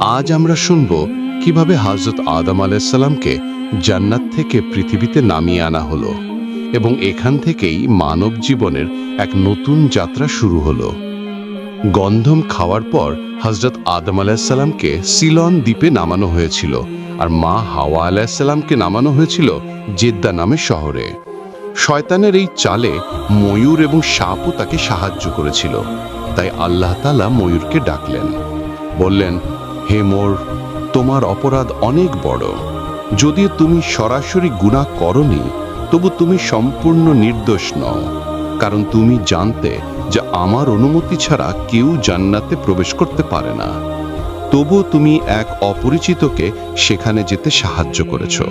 আজ আমরা শুনব কীভাবে হজরত আদম আলাইসাল্লামকে জান্নাত থেকে পৃথিবীতে নামিয়ে আনা হলো এবং এখান থেকেই মানব জীবনের এক নতুন যাত্রা শুরু হলো। গন্ধম খাওয়ার পর হজরত আদম আলাইসাল্লামকে সিলন দ্বীপে নামানো হয়েছিল আর মা হাওয়া আলাইসাল্লামকে নামানো হয়েছিল জেদ্দা নামে শহরে। শয়তানের এই চালে ময়ূর এবং সাপও তাকে সাহায্য করেছিল, তাই আল্লাহ তালা ময়ূরকে ডাকলেন। বললেন হে মোর, তোমার অপরাধ অনেক বড়। যদিও তুমি সরাসরি গুণা করনি, তবু তুমি সম্পূর্ণ নির্দোষ নও। কারণ তুমি জানতে যে আমার অনুমতি ছাড়া কেউ জান্নাতে প্রবেশ করতে পারে না। তবুও তুমি এক অপরিচিতকে সেখানে যেতে সাহায্য করেছ।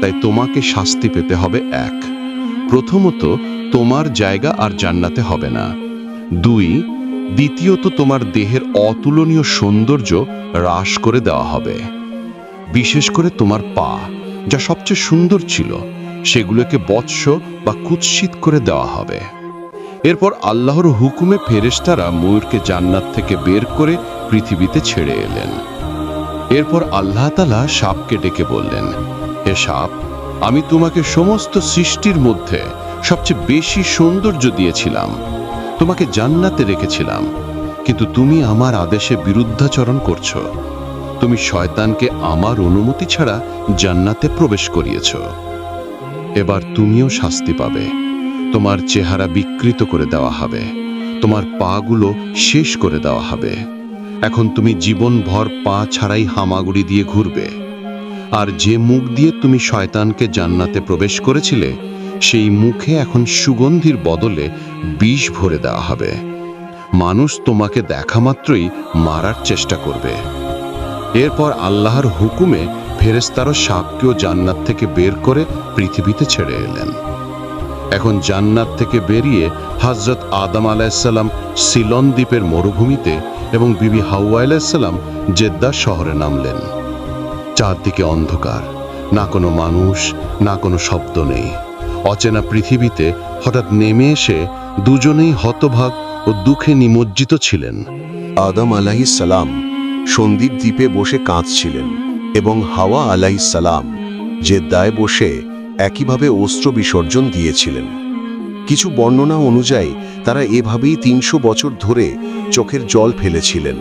তাই তোমাকে শাস্তি পেতে হবে এক। প্রথমত, তোমার জায়গা আর জান্নাতে হবে না। দুই দ্বিতীয়ত তোমার দেহের অতুলনীয় সৌন্দর্য হ্রাস করে দেওয়া হবে। বিশেষ করে তোমার পা, যা সবচেয়ে সুন্দর ছিল, সেগুলোকে বৎস বা কুৎসিত করে দেওয়া হবে। এরপর আল্লাহর হুকুমে ফেরেশতারা ময়ূরকে জান্নাত থেকে বের করে পৃথিবীতে ছেড়ে এলেন। এরপর আল্লাহ তালা সাপকে ডেকে বললেন, হে সাপ, আমি তোমাকে সমস্ত সৃষ্টির মধ্যে সবচেয়ে বেশি সৌন্দর্য দিয়েছিলাম। তোমাকে জান্নাতে রেখেছিলাম, কিন্তু তুমি আমার আদেশে বিরুদ্ধাচরণ করছ। তুমি শয়তানকে আমার অনুমতি ছাড়া জান্নাতে প্রবেশ করিয়েছ। এবার তুমিও শাস্তি পাবে। তোমার চেহারা বিকৃত করে দেওয়া হবে। তোমার পাগুলো শেষ করে দেওয়া হবে। এখন তুমি জীবনভর পা ছাড়াই হামাগুড়ি দিয়ে ঘুরবে। আর যে মুখ দিয়ে তুমি শয়তানকে জান্নাতে প্রবেশ করেছিলে সেই মুখে এখন সুগন্ধির বদলে বিষ ভরে দেওয়া হবে। মানুষ তোমাকে দেখা মাত্রই মারার চেষ্টা করবে। এরপর আল্লাহর হুকুমে ফেরেস্তারও সাপকেও জান্নাত থেকে বের করে পৃথিবীতে ছেড়ে এলেন। এখন জান্নাত থেকে বেরিয়ে হজরত আদম আলাইসাল্লাম সিলন দ্বীপের মরুভূমিতে এবং বিবি হাউয়া আলাইসাল্লাম জেদ্দা শহরে নামলেন। চারদিকে অন্ধকার, না কোনো মানুষ, না কোনো শব্দ নেই। অচেনা পৃথিবীতে হঠাৎ নেমে এসে দুজনেই হতভাগ ও দুঃখে নিমজ্জিত ছিলেন। আদম সালাম সন্দীপ দ্বীপে বসে কাঁদছিলেন এবং হাওয়া সালাম জেদ্দায় বসে একইভাবে অস্ত্র বিসর্জন দিয়েছিলেন। কিছু বর্ণনা অনুযায়ী তারা এভাবেই তিনশো বছর ধরে চোখের জল ফেলেছিলেন।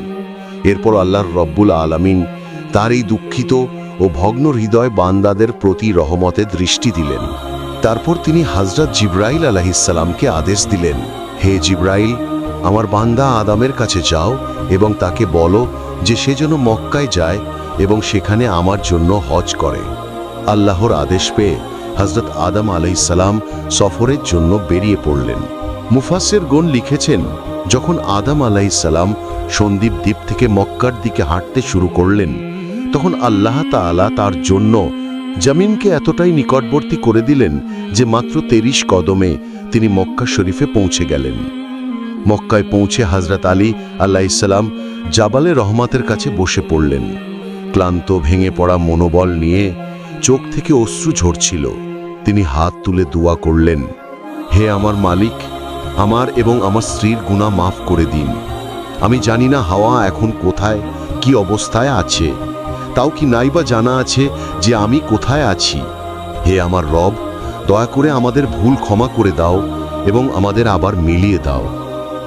এরপর আল্লাহর রব্বুল আলামিন তার এই দুঃখিত ও ভগ্ন হৃদয় বান্দাদের প্রতি রহমতে দৃষ্টি দিলেন। তারপর তিনি হাজরত জিব্রাইল আলাহিসাল্লামকে আদেশ দিলেন, হে জিব্রাইল, আমার বান্দা আদামের কাছে যাও এবং তাকে বলো যে সে যেন মক্কায় যায় এবং সেখানে আমার জন্য হজ করে। আল্লাহর আদেশ পেয়ে হজরত আদম আলাইসালাম সফরের জন্য বেরিয়ে পড়লেন। মুফাসের গণ লিখেছেন, যখন আদম আলাইসালাম সন্দীপ দ্বীপ থেকে মক্কার দিকে হাঁটতে শুরু করলেন, তখন আল্লাহ তাআলা তার জন্য জামিনকে এতটাই নিকটবর্তী করে দিলেন যে মাত্র তেরিশ কদমে তিনি মক্কা শরীফে পৌঁছে গেলেন। মক্কায় পৌঁছে হজরত আলী আল্লাহ ইসলাম জাবালে রহমাতের কাছে বসে পড়লেন। ক্লান্ত, ভেঙে পড়া মনোবল নিয়ে চোখ থেকে অশ্রু ঝরছিল। তিনি হাত তুলে দোয়া করলেন, হে আমার মালিক, আমার এবং আমার স্ত্রীর গুণা মাফ করে দিন। আমি জানি না হাওয়া এখন কোথায়, কি অবস্থায় আছে। তাও কি নাইবা জানা আছে যে আমি কোথায় আছি? হে আমার রব, দয়া করে আমাদের ভুল ক্ষমা করে দাও এবং আমাদের আবার মিলিয়ে দাও।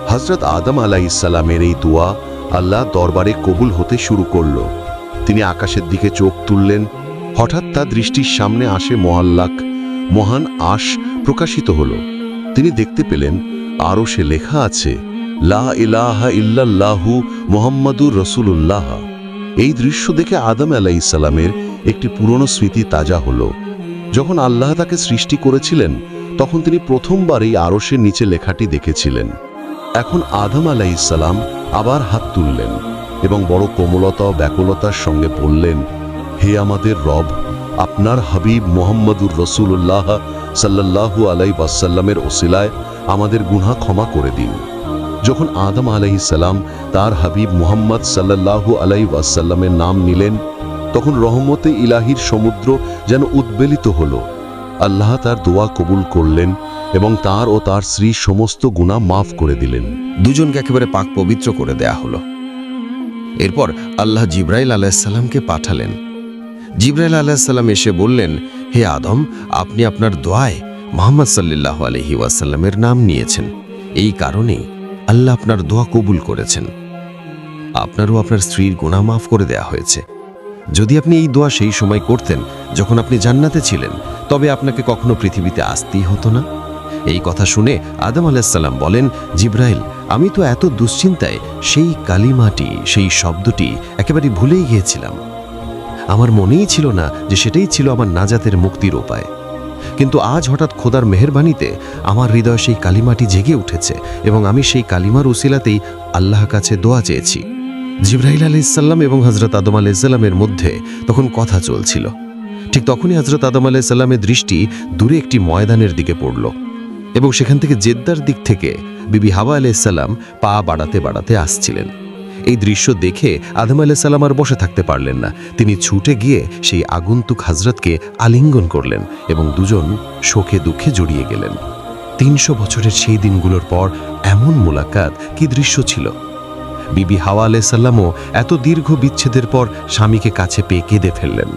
হজরত আদম আলাইসাল্লামের এই দোয়া আল্লাহ দরবারে কবুল হতে শুরু করল। তিনি আকাশের দিকে চোখ তুললেন। হঠাৎ তার দৃষ্টির সামনে আসে মহাল্লাক মহান আশ প্রকাশিত হল। তিনি দেখতে পেলেন, আরও সে লেখা আছে, লা ইলাহা ইল্লাল্লাহু মোহাম্মদুর রসুল্লাহ এই দৃশ্য দেখে আদম আলাইসাল্লামের একটি পুরনো স্মৃতি তাজা হলো। যখন আল্লাহ তাকে সৃষ্টি করেছিলেন, তখন তিনি প্রথমবার এই আরশের নিচে লেখাটি দেখেছিলেন। এখন আদম আলাইসাল্লাম আবার হাত তুললেন এবং বড় কোমলতা ও ব্যাকুলতার সঙ্গে বললেন, হে আমাদের রব, আপনার হাবিব মোহাম্মদুর রসুল্লাহ সাল্লাল্লাহু আলাই ওয়াসাল্লামের ওসিলায় আমাদের গুনাহ ক্ষমা করে দিন। যখন আদম আলাইসাল্লাম তার হাবিব মুহাম্মদ সাল্লাল্লাহু আলাই ওয়াসাল্লামের নাম নিলেন, তখন রহমতে ইলাহির সমুদ্র যেন উদ্বেলিত হল। আল্লাহ তার দোয়া কবুল করলেন এবং তার ও তার স্ত্রী সমস্ত গুণা মাফ করে দিলেন। দুজনকে একেবারে পাক পবিত্র করে দেয়া হলো। এরপর আল্লাহ জিব্রাইল আলাইসাল্লামকে পাঠালেন। জিব্রাইল আলাইসাল্লাম এসে বললেন, হে আদম, আপনি আপনার দোয়ায় মোহাম্মদ সাল্লাহ আলহি ওয়াসাল্লামের নাম নিয়েছেন। এই কারণেই আল্লাহ আপনার দোয়া কবুল করেছেন। আপনারও আপনার স্ত্রীর গোনা মাফ করে দেয়া হয়েছে। যদি আপনি এই দোয়া সেই সময় করতেন, যখন আপনি জান্নাতে ছিলেন, তবে আপনাকে কখনো পৃথিবীতে আসতেই হতো না। এই কথা শুনে আদম আলাহিসাল্লাম বলেন, জিব্রাইল, আমি তো এত দুশ্চিন্তায় সেই কালিমাটি, সেই শব্দটি একেবারে ভুলেই গিয়েছিলাম। আমার মনেই ছিল না যে সেটাই ছিল আমার নাজাতের মুক্তির উপায়। কিন্তু আজ হঠাৎ খোদার মেহেরবানিতে আমার হৃদয় সেই কালিমাটি জেগে উঠেছে এবং আমি সেই কালিমার উসিলাতেই আল্লাহ কাছে দোয়া চেয়েছি। জিব্রাহিল আলাইসাল্লাম এবং হজরত আদম আলাইসাল্লামের মধ্যে তখন কথা চলছিল। ঠিক তখনই হজরত আদম আলাইসাল্লামের দৃষ্টি দূরে একটি ময়দানের দিকে পড়ল এবং সেখান থেকে জেদ্দার দিক থেকে বিবি হাওয়া আলাইসাল্লাম পা বাড়াতে বাড়াতে আসছিলেন। এই দৃশ্য দেখে আদম আলাইসাল্লাম আর বসে থাকতে পারলেন না। তিনি ছুটে গিয়ে সেই আগন্তুক হাজরতকে আলিঙ্গন করলেন এবং দুজন শোকে দুঃখে জড়িয়ে গেলেন। তিনশো বছরের সেই দিনগুলোর পর এমন মোলাকাত, কি দৃশ্য ছিল? বিবি হাওয়া আলাইসাল্লামও এত দীর্ঘ বিচ্ছেদের পর স্বামীকে কাছে পেয়ে কেঁদে ফেললেন।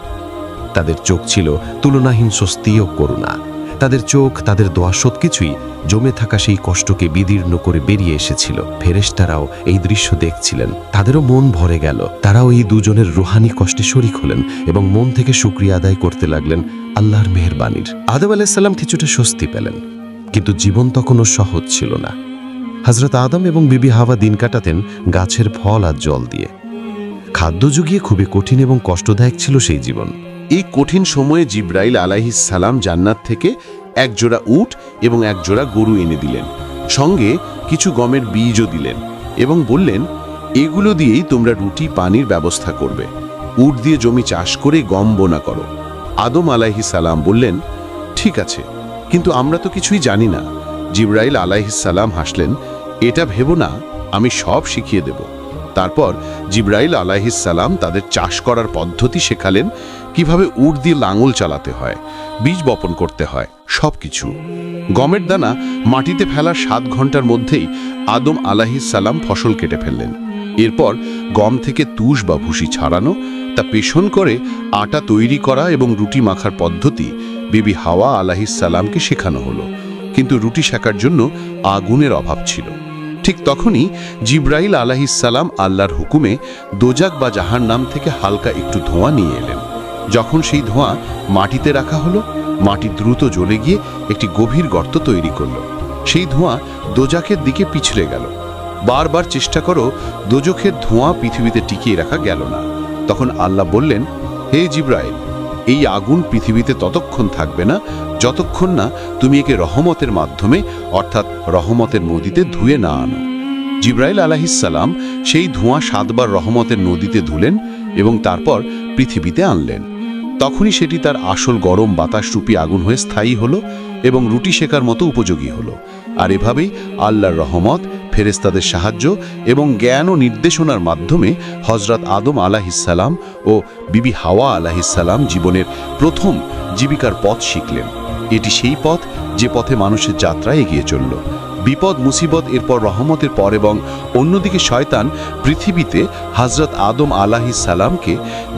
তাদের চোখ ছিল তুলনাহীন স্বস্তি ও করুণা। তাদের চোখ, তাদের দোয়া সবকিছুই জমে থাকা সেই কষ্টকে বিদীর্ণ করে বেরিয়ে এসেছিল। ফেরেশতারাও এই দৃশ্য দেখছিলেন। তাদেরও মন ভরে গেল। তারাও এই দুজনের রুহানি কষ্টে শরিক হলেন এবং মন থেকে শুক্রিয়া আদায় করতে লাগলেন আল্লাহর মেহেরবানির। আদম আলাইসাল্লাম কিছুটা স্বস্তি পেলেন, কিন্তু জীবন তখনও সহজ ছিল না। হজরত আদম এবং বিবি হাওয়া দিন কাটাতেন গাছের ফল আর জল দিয়ে। খাদ্য জুগিয়ে খুবই কঠিন এবং কষ্টদায়ক ছিল সেই জীবন। এই কঠিন সময়ে জিব্রাইল সালাম জান্নাত থেকে এক জোড়া উট এবং এক জোড়া গরু এনে দিলেন। সঙ্গে কিছু গমের বীজও দিলেন এবং বললেন, এগুলো দিয়েই তোমরা রুটি, পানির ব্যবস্থা করবে। উট দিয়ে জমি চাষ করে গম বোনা করো। আদম আলাইহিস সালাম বললেন, ঠিক আছে, কিন্তু আমরা তো কিছুই জানি না। জিব্রাইল সালাম হাসলেন, এটা ভেবো না, আমি সব শিখিয়ে দেব। তারপর জিব্রাইল আলাইহিস সালাম তাদের চাষ করার পদ্ধতি শেখালেন, কীভাবে উট দিয়ে লাঙল চালাতে হয়, বীজ বপন করতে হয়, সবকিছু। গমের দানা মাটিতে ফেলার সাত ঘণ্টার মধ্যেই আদম আলাহিস সালাম ফসল কেটে ফেললেন। এরপর গম থেকে তুষ বা ভুসি ছাড়ানো, তা পেষণ করে আটা তৈরি করা এবং রুটি মাখার পদ্ধতি বিবি হাওয়া আলাহিস সালামকে শেখানো হলো। কিন্তু রুটি শেখার জন্য আগুনের অভাব ছিল। ঠিক তখনই জিব্রাইল আলাহিসাল্লাম আল্লাহর হুকুমে দোজাক বা জাহার নাম থেকে হালকা একটু ধোঁয়া নিয়ে এলেন। যখন সেই ধোঁয়া মাটিতে রাখা হলো, মাটি দ্রুত জ্বলে গিয়ে একটি গভীর গর্ত তৈরি করল। সেই ধোঁয়া দোজাকের দিকে পিছলে গেল। বারবার চেষ্টা করো দোজখের ধোঁয়া পৃথিবীতে টিকিয়ে রাখা গেল না। তখন আল্লাহ বললেন, হে জিব্রাইল এই আগুন পৃথিবীতে ততক্ষণ থাকবে না যতক্ষণ না তুমি একে রহমতের মাধ্যমে, অর্থাৎ রহমতের নদীতে ধুয়ে না আনো। জিব্রাইল আলাহিসাল্লাম সেই ধোঁয়া সাতবার রহমতের নদীতে ধুলেন এবং তারপর পৃথিবীতে আনলেন। তখনই সেটি তার আসল গরম বাতাস রূপী আগুন হয়ে স্থায়ী হলো এবং রুটি শেখার মতো উপযোগী হলো। আর এভাবেই আল্লাহর রহমত ফেরেস্তাদের সাহায্য এবং জ্ঞান ও নির্দেশনার মাধ্যমে হজরত আদম আলাহিসাল্লাম ও বিবি হাওয়া আলাহিসাল্লাম জীবনের প্রথম জীবিকার পথ শিখলেন। এটি সেই পথ যে পথে মানুষের যাত্রা এগিয়ে চলল। বিপদ, মুসিবত, এরপর রহমতের পর এবং অন্যদিকে শয়তান পৃথিবীতে হজরত আদম আলাহি সালামকে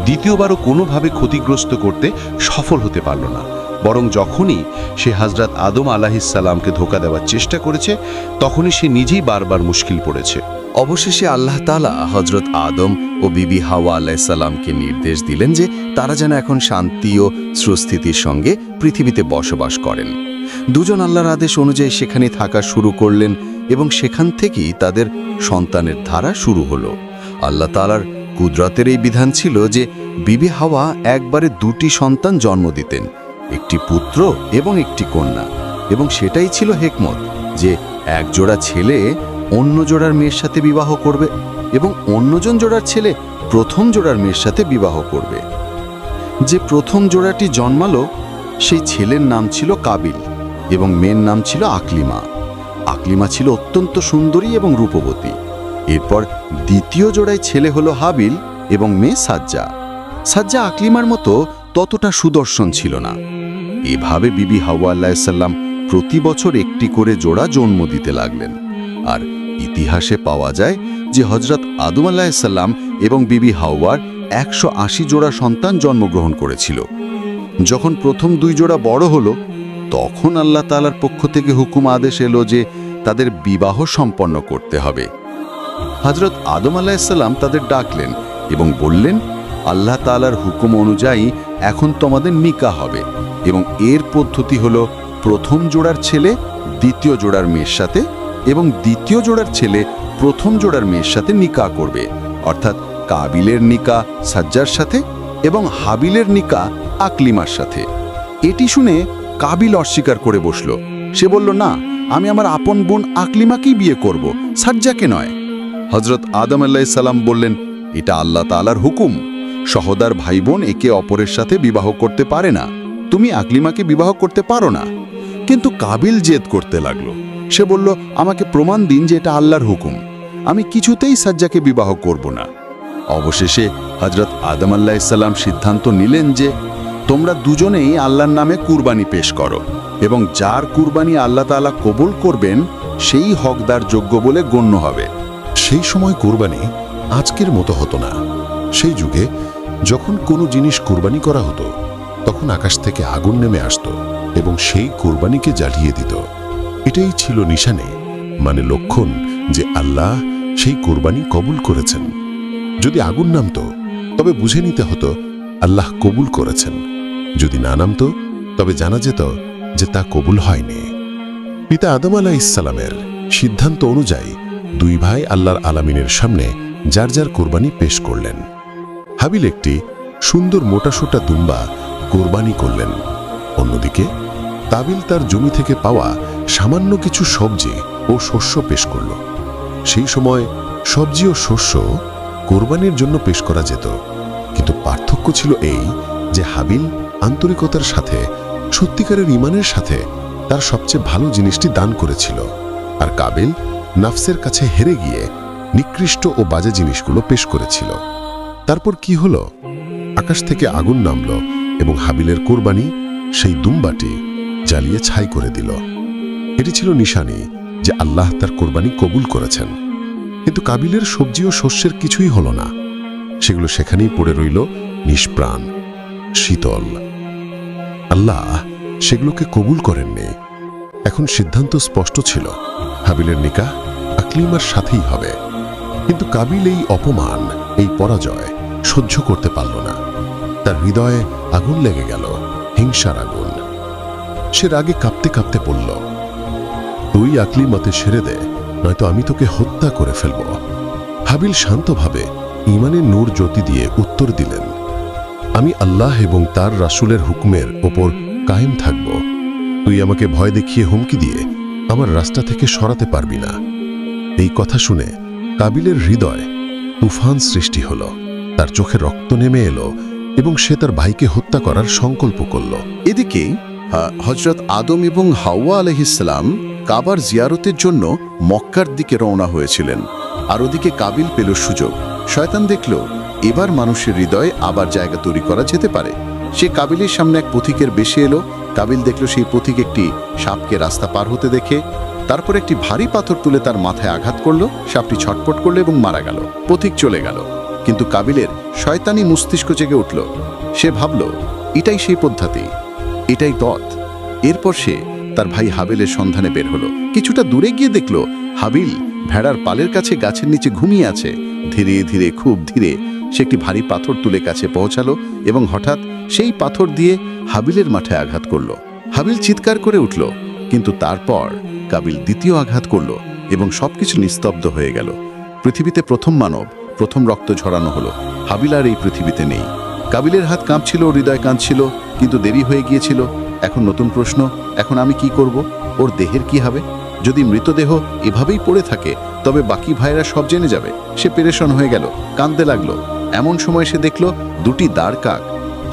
দ্বিতীয়বারও কোনোভাবে ক্ষতিগ্রস্ত করতে সফল হতে পারল না। বরং যখনই সে হজরত আদম আলাহিসাল্লামকে ধোকা দেওয়ার চেষ্টা করেছে, তখনই সে নিজেই বারবার মুশকিল পড়েছে। অবশেষে আল্লাহ তালা হজরত আদম ও বিবি হাওয়া আলাইসাল্লামকে নির্দেশ দিলেন যে তারা যেন এখন শান্তি ও সুস্থিতির সঙ্গে পৃথিবীতে বসবাস করেন। দুজন আল্লাহর আদেশ অনুযায়ী সেখানে থাকা শুরু করলেন এবং সেখান থেকেই তাদের সন্তানের ধারা শুরু হলো। আল্লাহ তালার কুদরতের এই বিধান ছিল যে বিবি হাওয়া একবারে দুটি সন্তান জন্ম দিতেন, একটি পুত্র এবং একটি কন্যা। এবং সেটাই ছিল হেকমত যে এক জোড়া ছেলে অন্য জোড়ার মেয়ের সাথে বিবাহ করবে এবং অন্যজন জোড়ার ছেলে প্রথম জোড়ার মেয়ের সাথে বিবাহ করবে। যে প্রথম জোড়াটি জন্মালো, সেই ছেলের নাম ছিল কাবিল। এবং মেয়ের নাম ছিল আকলিমা। আকলিমা ছিল অত্যন্ত সুন্দরী এবং রূপবতী। এরপর দ্বিতীয় জোড়ায় ছেলে হলো হাবিল এবং মেয়ে সাজ্জা। সাজ্জা আকলিমার মতো ততটা সুদর্শন ছিল না। এভাবে বিবি হাওয়া আল্লাহাল্লাম প্রতি বছর একটি করে জোড়া জন্ম দিতে লাগলেন। আর ইতিহাসে পাওয়া যায় যে হজরত আদম আলাহিসাল্লাম এবং বিবি হাওয়ার একশো আশি জোড়া সন্তান জন্মগ্রহণ করেছিল। যখন প্রথম দুই জোড়া বড় হলো তখন আল্লাহ তালার পক্ষ থেকে হুকুম আদেশ এলো যে তাদের বিবাহ সম্পন্ন করতে হবে। হজরত আদম আলাহিসাল্লাম তাদের ডাকলেন এবং বললেন, আল্লাহ তালার হুকুম অনুযায়ী এখন তোমাদের নিকা হবে এবং এর পদ্ধতি হলো প্রথম জোড়ার ছেলে, দ্বিতীয় জোড়ার মেয়ের সাথে এবং দ্বিতীয় জোড়ার ছেলে প্রথম জোড়ার মেয়ের সাথে নিকা করবে। অর্থাৎ কাবিলের নিকা সাজ্জার সাথে এবং হাবিলের নিকা আকলিমার সাথে। এটি শুনে কাবিল অস্বীকার করে বসল। সে বলল, না, আমি আমার আপন বোন আকলিমাকেই বিয়ে করব, সাজ্জাকে নয়। হজরত আদম আল্লাহ বললেন, এটা আল্লাহ তালার হুকুম। সহদার ভাই বোন একে অপরের সাথে বিবাহ করতে পারে না। তুমি আকলিমাকে বিবাহ করতে পারো না। কিন্তু কাবিল জেদ করতে লাগল। সে বলল, আমাকে প্রমাণ দিন যে এটা আল্লাহর হুকুম। আমি কিছুতেই সাজ্জাকে বিবাহ করব না। অবশেষে হজরত আদম আল্লাহ ইসাল্লাম সিদ্ধান্ত নিলেন যে তোমরা দুজনেই আল্লাহর নামে কুরবানি পেশ করো, এবং যার কুরবানি আল্লাহ তাআলা কবুল করবেন, সেই হকদার যোগ্য বলে গণ্য হবে। সেই সময় কোরবানি আজকের মতো হতো না। সেই যুগে যখন কোনো জিনিস কোরবানি করা হতো, তখন আকাশ থেকে আগুন নেমে আসতো এবং সেই কোরবানিকে জ্বালিয়ে দিত। এটাই ছিল নিশানে মানে লক্ষণ যে আল্লাহ সেই কোরবানি কবুল করেছেন। যদি আগুন নামতো, তবে বুঝে নিতে হতো, আল্লাহ কবুল করেছেন। যদি না নামতো, তবে জানা যেত যে তা কবুল হয়নি। পিতা আদম আলাহ ইসালামের সিদ্ধান্ত অনুযায়ী দুই ভাই আল্লাহর আলামিনের সামনে যার যার কোরবানি পেশ করলেন। হাবিল একটি সুন্দর মোটাসোটা দুম্বা কোরবানি করলেন। অন্যদিকে তাবিল তার জমি থেকে পাওয়া সামান্য কিছু সবজি ও শস্য পেশ করল। সেই সময় সবজি ও শস্য কোরবানির জন্য পেশ করা যেত। কিন্তু পার্থক্য ছিল এই যে হাবিল আন্তরিকতার সাথে, সত্যিকারের ইমানের সাথে তার সবচেয়ে ভালো জিনিসটি দান করেছিল। আর কাবিল নাফসের কাছে হেরে গিয়ে নিকৃষ্ট ও বাজে জিনিসগুলো পেশ করেছিল। তারপর কি হলো? আকাশ থেকে আগুন নামল এবং হাবিলের কোরবানি সেই দুম্বাটি জ্বালিয়ে ছাই করে দিল। এটি ছিল নিশানি যে আল্লাহ তার কোরবানি কবুল করেছেন। কিন্তু কাবিলের সবজি ও শস্যের কিছুই হলো না। সেগুলো সেখানেই পড়ে রইল নিষ্প্রাণ, শীতল আল্লাহ সেগুলোকে কবুল করেননি। এখন সিদ্ধান্ত স্পষ্ট ছিল। হাবিলের নিকাহ আকলিমার সাথেই হবে। কিন্তু কাবিল এই অপমান, এই পরাজয় সহ্য করতে পারল না। তার হৃদয়ে আগুন লেগে গেল, হিংসার আগুন। সে রাগে কাঁপতে কাঁপতে পড়ল তুই আকলিমাতে সেরে দে, নয়তো আমি তোকে হত্যা করে ফেলব। হাবিল শান্তভাবে ইমানের নূর জ্যোতি দিয়ে উত্তর দিলেন আমি আল্লাহ এবং তার রাসূলের হুকুমের ওপর কায়েম থাকব। তুই আমাকে ভয় দেখিয়ে হুমকি দিয়ে আমার রাস্তা থেকে সরাতে পারবি না। এই কথা শুনে কাবিলের হৃদয় তুফান সৃষ্টি হল। তার চোখে রক্ত নেমে এলো এবং সে তার ভাইকে হত্যা করার সংকল্প করল। এদিকে হজরত আদম এবং হাওয়া আলহিসাম কাবার জিয়ারতের জন্য মক্কার দিকে রওনা হয়েছিলেন। আর ওদিকে কাবিল পেল সুযোগ। শয়তান দেখল এবার মানুষের হৃদয়ে আবার জায়গা তৈরি করা যেতে পারে। সে কাবিলের সামনে এক পথিকের বেশি এলো। কাবিল দেখল সেই পথিক একটি সাপকে রাস্তা পার হতে দেখে। তারপর একটি ভারী পাথর তুলে তার মাথায় আঘাত করল। সাপটি ছটপট করল এবং মারা গেল। পথিক চলে গেল। কিন্তু কাবিলের শয়তানি মস্তিষ্ক জেগে উঠল। সে ভাবল, এটাই সেই পদ্ধতি। এটাই তথ এরপর সে তার ভাই হাবিলের সন্ধানে বের হলো। কিছুটা দূরে গিয়ে দেখল, হাবিল ভেড়ার পালের কাছে গাছের নিচে ঘুমিয়ে আছে। ধীরে ধীরে, খুব ধীরে সে একটি ভারী পাথর তুলে কাছে পৌঁছালো এবং হঠাৎ সেই পাথর দিয়ে হাবিলের মাঠে আঘাত করল। হাবিল চিৎকার করে উঠল, কিন্তু তারপর কাবিল দ্বিতীয় আঘাত করল এবং সবকিছু নিস্তব্ধ হয়ে গেল। পৃথিবীতে প্রথম মানব, প্রথম রক্ত ঝরানো হলো। হাবিল আর এই পৃথিবীতে নেই। কাবিলের হাত কাঁপছিল, হৃদয় কাঁদছিল, কিন্তু দেরি হয়ে গিয়েছিল। এখন নতুন প্রশ্ন, এখন আমি কি করব? ওর দেহের কি হবে? যদি মৃতদেহ এভাবেই পড়ে থাকে, তবে বাকি ভাইরা সব জেনে যাবে। সে পেরেশন হয়ে গেল, কাঁদতে লাগল। এমন সময় সে দেখল দুটি দাঁড় কাক।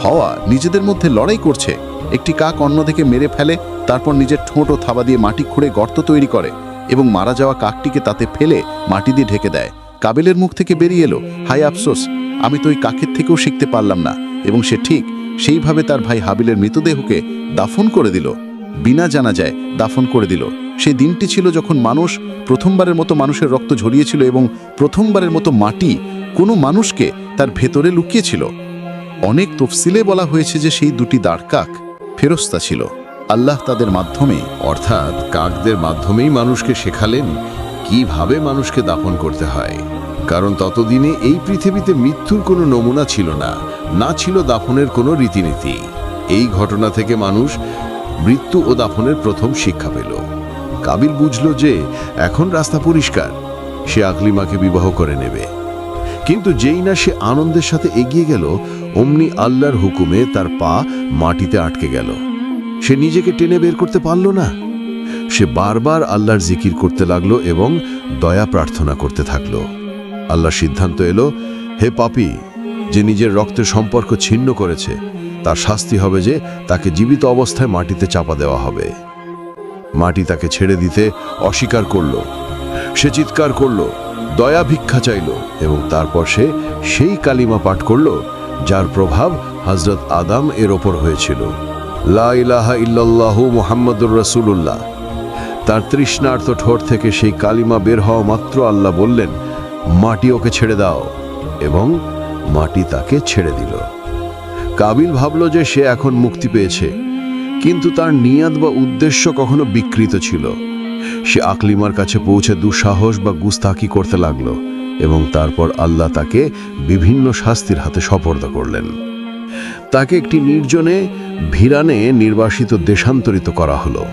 হওয়া নিজেদের মধ্যে লড়াই করছে। একটি কাক অন্যদিকে মেরে ফেলে, তারপর নিজের ঠোঁট ও থাবা দিয়ে মাটি খুঁড়ে গর্ত তৈরি করে এবং মারা যাওয়া কাকটিকে তাতে ফেলে মাটি দিয়ে ঢেকে দেয়। কাবিলের মুখ থেকে বেরিয়ে এলো, হাই আফসোস, আমি তো ওই কাকের থেকেও শিখতে পারলাম না। এবং সে ঠিক সেইভাবে তার ভাই হাবিলের মৃতদেহকে দাফন করে দিল। বিনা জানা যায় দাফন করে দিল। সেই দিনটি ছিল যখন মানুষ প্রথমবারের মতো মানুষের রক্ত ঝরিয়েছিল এবং প্রথমবারের মতো মাটি কোনো মানুষকে তার ভেতরে লুকিয়েছিল অনেক তফসিলে বলা হয়েছে যে সেই দুটি দাঁড়কাক ফেরস্তা ছিল। আল্লাহ তাদের মাধ্যমে, অর্থাৎ কাকদের মাধ্যমেই মানুষকে শেখালেন কীভাবে মানুষকে দাফন করতে হয়। কারণ ততদিনে এই পৃথিবীতে মৃত্যুর কোনো নমুনা ছিল না না ছিল দাফনের কোনো রীতিনীতি। এই ঘটনা থেকে মানুষ মৃত্যু ও দাফনের প্রথম শিক্ষা পেল। কাবিল বুঝল যে এখন রাস্তা পরিষ্কার, সে আকলিমাকে বিবাহ করে নেবে। কিন্তু যেই না সে আনন্দের সাথে এগিয়ে গেল, অমনি আল্লাহর হুকুমে তার পা মাটিতে আটকে গেল। সে নিজেকে টেনে বের করতে পারল না। সে বারবার আল্লাহর জিকির করতে লাগল এবং দয়া প্রার্থনা করতে থাকল। আল্লাহর সিদ্ধান্ত এলো, হে পাপি, যে নিজের রক্তের সম্পর্ক ছিন্ন করেছে, তার শাস্তি হবে যে তাকে জীবিত অবস্থায় মাটিতে চাপা দেওয়া হবে। মাটি তাকে ছেড়ে দিতে অস্বীকার করল। সে চিৎকার করল দয়া ভিক্ষা চাইল এবং তারপর সে সেই কালিমা পাঠ করল, যার প্রভাব হজরত আদাম এর ওপর হয়েছিল। লা ইল্লাল্লাহু মুহাম্মাদুর রাসূলুল্লাহ। তার তৃষ্ণার্ত ঠোঁট থেকে সেই কালিমা বের হওয়া মাত্র আল্লাহ বললেন, মাটি ওকে ছেড়ে দাও। এবং মাটি তাকে ছেড়ে দিল। কাবিল ভাবল যে সে এখন মুক্তি পেয়েছে, কিন্তু তার নিয়াদ বা উদ্দেশ্য কখনো বিকৃত ছিল। সে আকলিমার কাছে পৌঁছে দুঃসাহস বা গুস্তাকি করতে লাগল এবং তারপর আল্লাহ তাকে বিভিন্ন শাস্তির হাতে সপর্দ করলেন। তাকে একটি নির্জনে ভিরানে নির্বাসিত দেশান্তরিত করা হলো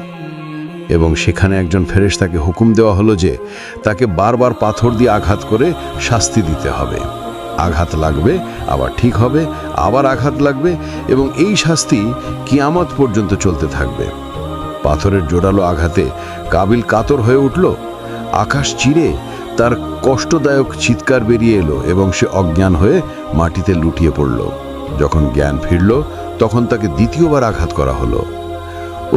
এবং সেখানে একজন ফেরেশ তাকে হুকুম দেওয়া হলো যে তাকে বারবার পাথর দিয়ে আঘাত করে শাস্তি দিতে হবে। আঘাত লাগবে, আবার ঠিক হবে, আবার আঘাত লাগবে এবং এই শাস্তি কিয়ামত পর্যন্ত চলতে থাকবে। পাথরের জোরালো আঘাতে কাবিল কাতর হয়ে উঠল। আকাশ চিরে তার কষ্টদায়ক চিৎকার বেরিয়ে এলো এবং সে অজ্ঞান হয়ে মাটিতে লুটিয়ে পড়ল। যখন জ্ঞান ফিরল, তখন তাকে দ্বিতীয়বার আঘাত করা হলো।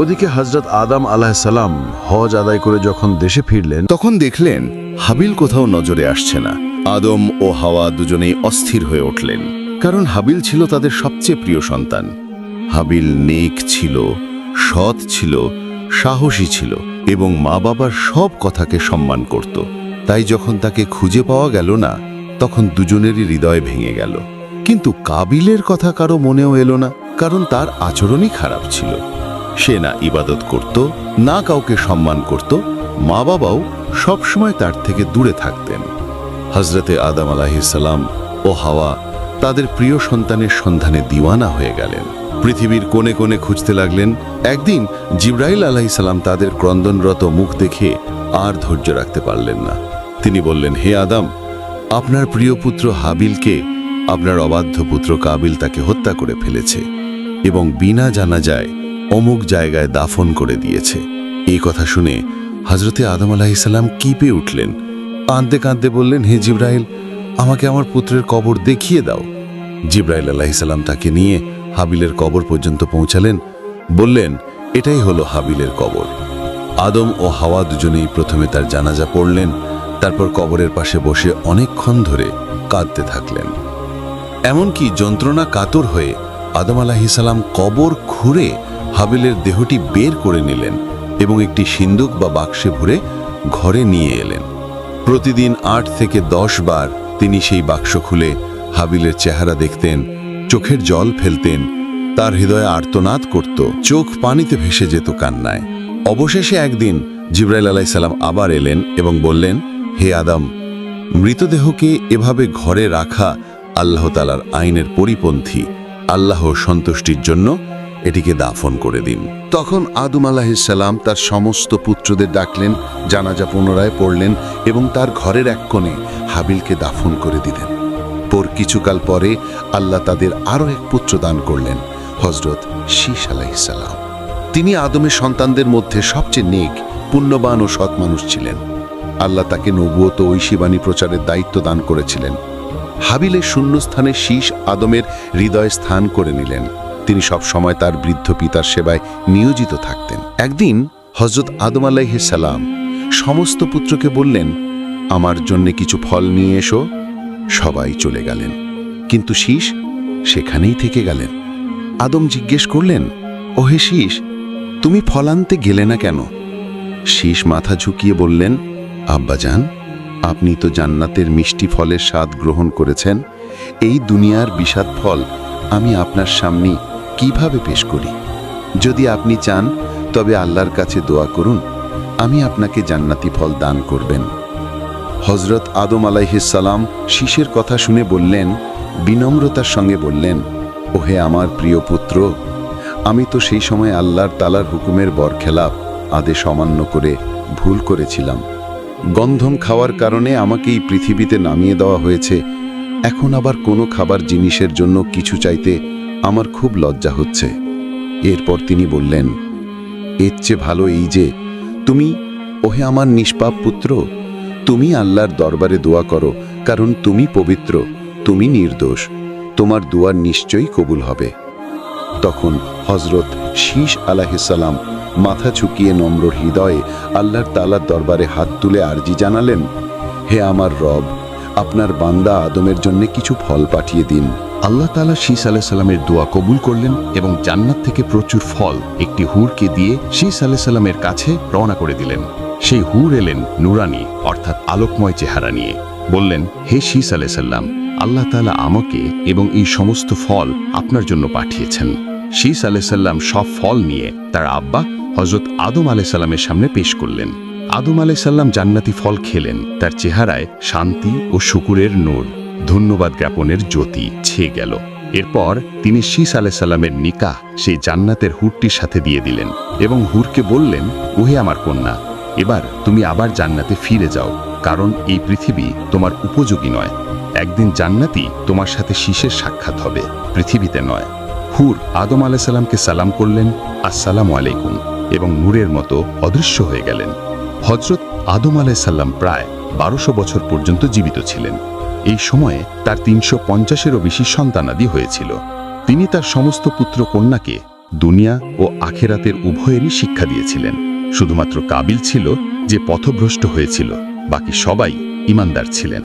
ওদিকে হজরত আদাম আলাহিসাল্লাম হজ আদায় করে যখন দেশে ফিরলেন, তখন দেখলেন হাবিল কোথাও নজরে আসছে না। আদম ও হাওয়া দুজনেই অস্থির হয়ে উঠলেন, কারণ হাবিল ছিল তাদের সবচেয়ে প্রিয় সন্তান। হাবিল নেক ছিল সৎ ছিল, সাহসী ছিল এবং মা বাবার সব কথাকে সম্মান করত। তাই যখন তাকে খুঁজে পাওয়া গেল না, তখন দুজনেরই হৃদয় ভেঙে গেল। কিন্তু কাবিলের কথা কারও মনেও এলো না, কারণ তার আচরণই খারাপ ছিল। সে না ইবাদত করত, না কাউকে সম্মান করত, মা বাবাও সবসময় তার থেকে দূরে থাকতেন। হজরতে আদম আলাহিসাল্লাম ও হাওয়া তাদের প্রিয় সন্তানের সন্ধানে দিওয়ানা হয়ে গেলেন। পৃথিবীর কোণে কোণে খুঁজতে লাগলেন একদিন জিব্রাইল আলাহিসাল্লাম তাদের ক্রন্দনরত মুখ দেখে আর ধৈর্য রাখতে পারলেন না। তিনি বললেন, হে আদম, আপনার প্রিয় পুত্র হাবিলকে আপনার অবাধ্য পুত্র কাবিল তাকে হত্যা করে ফেলেছে এবং বিনা জানা যায় অমুক জায়গায় দাফন করে দিয়েছে। এই কথা শুনে হজরতে আদম আলাহিসাল্লাম কিপে উঠলেন। কাঁদতে কাঁদতে বললেন, হে জিব্রাইল, আমাকে আমার পুত্রের কবর দেখিয়ে দাও। জিব্রাইল আলাহিসাল্লাম তাকে নিয়ে হাবিলের কবর পর্যন্ত পৌঁছালেন, বললেন, এটাই হলো হাবিলের কবর। আদম ও হাওয়া দুজনেই প্রথমে তার জানাজা পড়লেন, তারপর কবরের পাশে বসে অনেকক্ষণ ধরে কাঁদতে থাকলেন। এমনকি যন্ত্রণা কাতর হয়ে আদম আলাহিসাল্লাম কবর খুঁড়ে হাবিলের দেহটি বের করে নিলেন এবং একটি সিন্দুক বা বাক্সে ভরে ঘরে নিয়ে এলেন। প্রতিদিন আট থেকে দশ বার তিনি সেই বাক্স খুলে হাবিলের চেহারা দেখতেন চোখের জল ফেলতেন, তার হৃদয়ে আর্তনাদ করত, চোখ পানিতে ভেসে যেত কান্নায়। অবশেষে একদিন জিব্রাইল আলাইসাল্লাম আবার এলেন এবং বললেন, হে আদম, মৃতদেহকে এভাবে ঘরে রাখা আল্লাহ তালার আইনের পরিপন্থী, আল্লাহ সন্তুষ্টির জন্য এটিকে দাফন করে দিন। তখন আদম আলাহিসাল্লাম তার সমস্ত পুত্রদের ডাকলেন, জানাজা পুনরায় পড়লেন এবং তার ঘরের এক কোণে হাবিলকে দাফন করে দিলেন। পর কিছুকাল পরে আল্লাহ তাদের আরও এক পুত্র দান করলেন, হজরত শীষ আলাহিসাল্লাম তিনি আদমের সন্তানদের মধ্যে সবচেয়ে নেক, পুণ্যবান ও সৎ মানুষ ছিলেন। আল্লাহ তাকে নবুয়ত ঐশীবাণী প্রচারের দায়িত্ব দান করেছিলেন। হাবিলের শূন্যস্থানে শীষ আদমের হৃদয়ে স্থান করে নিলেন। তিনি সব সময় তার বৃদ্ধ পিতার সেবায় নিয়োজিত থাকতেন। একদিন হজরত আদম আলাইসাল্লাম সমস্ত পুত্রকে বললেন, আমার জন্য কিছু ফল নিয়ে এসো। সবাই চলে গেলেন। কিন্তু শীষ সেখানেই থেকে গেলেন। আদম জিজ্ঞেস করলেন, ওহে শীষ, তুমি ফল আনতে গেলে না কেন? শীষ মাথা ঝুঁকিয়ে বললেন আব্বাজান আপনি তো জান্নাতের মিষ্টি ফলের স্বাদ গ্রহণ করেছেন। এই দুনিয়ার বিষাদ ফল আমি আপনার সামনে কীভাবে পেশ করি? যদি আপনি চান, তবে আল্লাহর কাছে দোয়া করুন। আমি আপনাকে জান্নাতি ফল দান করবেন। হজরত আদম আলাইহিসাল্লাম শীষের কথা শুনে বললেন, বিনম্রতার সঙ্গে বললেন, ওহে আমার প্রিয় পুত্র, আমি তো সেই সময় আল্লাহর তালার হুকুমের বরখেলাপ, আদেশ অমান্য করে ভুল করেছিলাম। গন্ধম খাওয়ার কারণে আমাকে এই পৃথিবীতে নামিয়ে দেওয়া হয়েছে। এখন আবার কোনো খাবার জিনিসের জন্য কিছু চাইতে আমার খুব লজ্জা হচ্ছে। এরপর তিনি বললেন, এর চেয়ে ভালো এই যে, তুমি, ওহে আমার নিষ্পাপ পুত্র তুমি আল্লাহর দরবারে দোয়া করো, কারণ তুমি পবিত্র, তুমি নির্দোষ। তোমার দোয়া নিশ্চয়ই কবুল হবে। তখন হজরত শীষ আলাহিসাল্লাম মাথা ঝুঁকিয়ে নম্র হৃদয়ে আল্লাহর তালার দরবারে হাত তুলে আরজি জানালেন, হে আমার রব, আপনার বান্দা আদমের জন্য কিছু ফল পাঠিয়ে দিন। আল্লাহ তালা শীস আলাহ সাল্লামের দোয়া কবুল করলেন এবং জান্নাত থেকে প্রচুর ফল একটি হুরকে দিয়ে শীস আলাহ সাল্লামের কাছে রওনা করে দিলেন। সেই হুর এলেন নুরানি, অর্থাৎ আলোকময় চেহারা নিয়ে। বললেন, হে শীস আলাহ সাল্লাম আল্লাহ তালা আমাকে এবং এই সমস্ত ফল আপনার জন্য পাঠিয়েছেন। শীস আলাহ সাল্লাম সব ফল নিয়ে তার আব্বা হজরত আদম আলাহ সাল্লামের সামনে পেশ করলেন। আদম আলাহ সাল্লাম জান্নাতি ফল খেলেন, তার চেহারায় শান্তি ও শুকুরের নূর, ধন্যবাদ জ্ঞাপনের জ্যোতি ছেয়ে গেল। এরপর তিনি শীস আলাহ সাল্লামের নিকাহ সেই জান্নাতের হুরটির সাথে দিয়ে দিলেন এবং হুরকে বললেন, ওহে আমার কন্যা এবার তুমি আবার জান্নাতে ফিরে যাও, কারণ এই পৃথিবী তোমার উপযোগী নয়। একদিন জান্নাতি তোমার সাথে শীষের সাক্ষাৎ হবে, পৃথিবীতে নয়। হুর আদম আলাহ সাল্লামকে সালাম করলেন, আসসালামু আলাইকুম, এবং নূরের মতো অদৃশ্য হয়ে গেলেন। হজরত আদম আলাইসাল্লাম প্রায় বারোশো বছর পর্যন্ত জীবিত ছিলেন। এই সময়ে তার তিনশো পঞ্চাশেরও বেশি সন্তানাদি হয়েছিল। তিনি তার সমস্ত পুত্র কন্যাকে দুনিয়া ও আখেরাতের উভয়েরই শিক্ষা দিয়েছিলেন। শুধুমাত্র কাবিল ছিল যে পথভ্রষ্ট হয়েছিল বাকি সবাই ইমানদার ছিলেন।